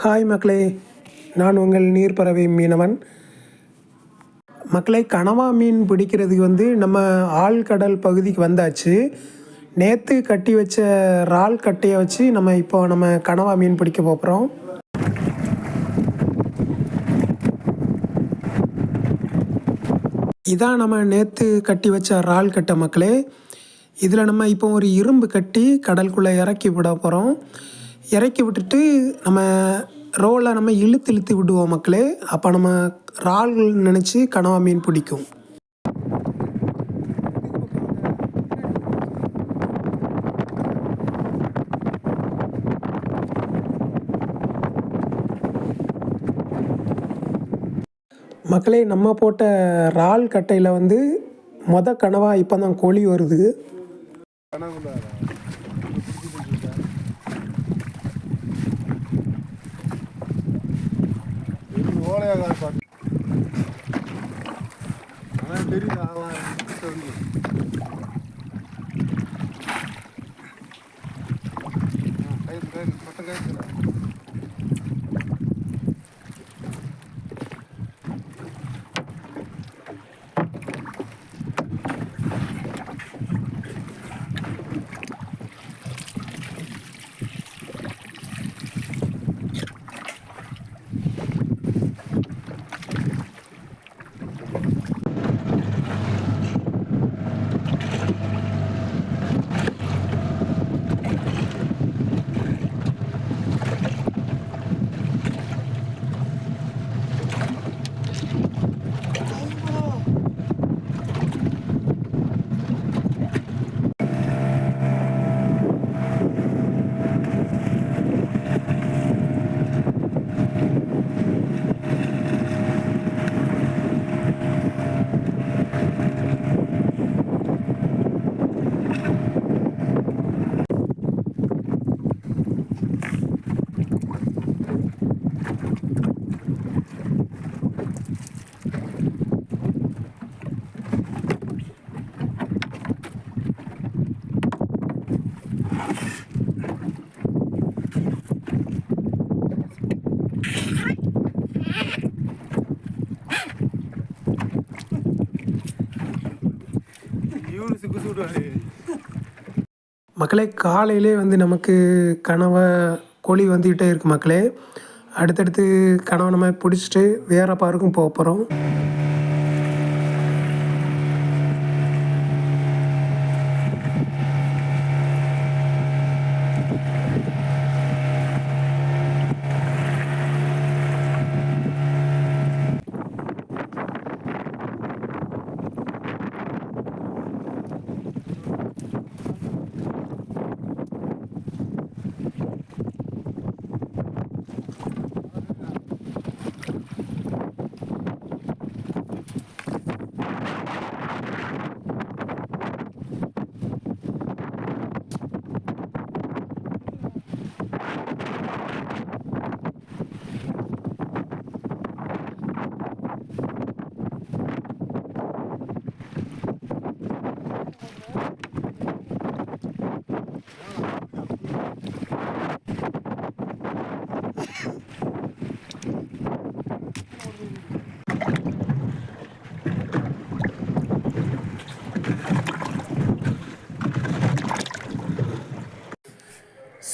Hi மக்களே நான் உங்கள் நீர்ப்பறவை மீனவன். மக்களை கனவா மீன் பிடிக்கிறதுக்கு வந்து நம்ம ஆழ்கடல் பகுதிக்கு வந்தாச்சு. நேற்று கட்டி வச்ச இறால் கட்டையை வச்சு நம்ம இப்போ நம்ம கனவா மீன் பிடிக்க போகிறோம் இதான் நம்ம நேற்று கட்டி வச்ச இறால் கட்டை மக்களே. இதில் நம்ம இப்போ ஒரு இரும்பு கட்டி கடலுக்குள்ளே இறக்கி விட போகிறோம் இறக்கி விட்டுட்டு நம்ம ரோலை நம்ம இழுத்து இழுத்து விடுவோம் மக்களே. அப்போ நம்ம இறால் நினச்சி கனவா மீன் பிடிக்கும். மக்களே நம்ம போட்ட இறால் கட்டையில் வந்து மொத கனவா இப்போ தான் கோழி வருது. ஓலையாக பாட்டு ஆனால் தெரியுது இவரு சுக்கு சுடுவாரு. மக்களே காலையிலே வந்து நமக்கு கனவை கோழி வந்துக்கிட்டே இருக்கு மக்களே. அடுத்தடுத்து கனவை நம்ம பிடிச்சிட்டு வேற பாருக்கும் போக போகிறோம்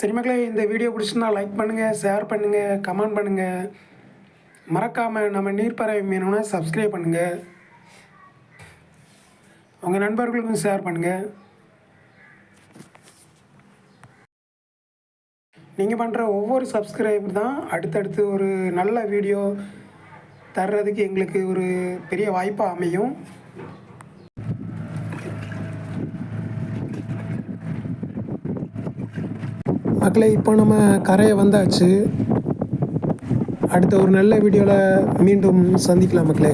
சரி மக்களே இந்த வீடியோ பிடிச்சிருந்தா லைக் பண்ணுங்கள் ஷேர் பண்ணுங்கள் கமெண்ட் பண்ணுங்கள் மறக்காமல் நம்ம நீர்ப்பறவை மீனவனை சப்ஸ்கிரைப் பண்ணுங்கள் உங்கள் நண்பர்களுக்கும் ஷேர் பண்ணுங்கள் நீங்கள் பண்ணுற ஒவ்வொரு சப்ஸ்கிரைப் தான் அடுத்தடுத்து ஒரு நல்ல வீடியோ தர்றதுக்கு எங்களுக்கு ஒரு பெரிய வாய்ப்பாக அமையும். மக்களே இப்போ நம்ம கரையை வந்தாச்சு. அடுத்த ஒரு நல்ல வீடியோவில் மீண்டும் சந்திக்கலாம் மக்களே.